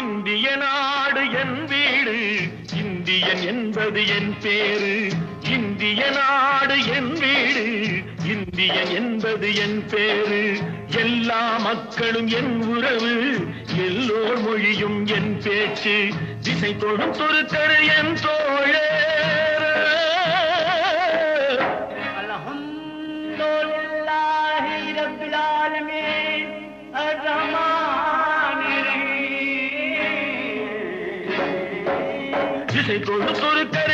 இந்திய நாடு என் வீடு. இந்தியன் என்பது என் பேரு. இந்திய நாடு என் வீடு. இந்தியன் என்பது என் பேரு. எல்லா மக்களும் என் உறவு. எல்லோர் மொழியும் என் பேச்சு. திசை தொடும் துருக்கரு என் தோழ সে তোর তোর